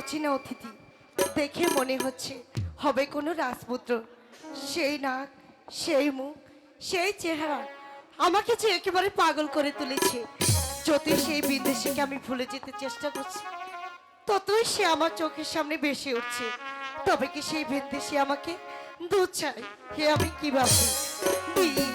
অচেনা অতিথি। দেখে মনে হচ্ছে হবে কোনো রাজপুত্র। সেই নাক, সেই মুখ, সেই চেহারা আমাকে যে একেবারে পাগল করে তুলেছে। যতই সেই বিদেশিকে আমি ভুলে যেতে চেষ্টা করছি, ততই সে আমার চোখের সামনে বেশি উঠছে। তবে কি সেই বিদেশি আমাকে দু চাই হে আমি কীভাবে ভাবি?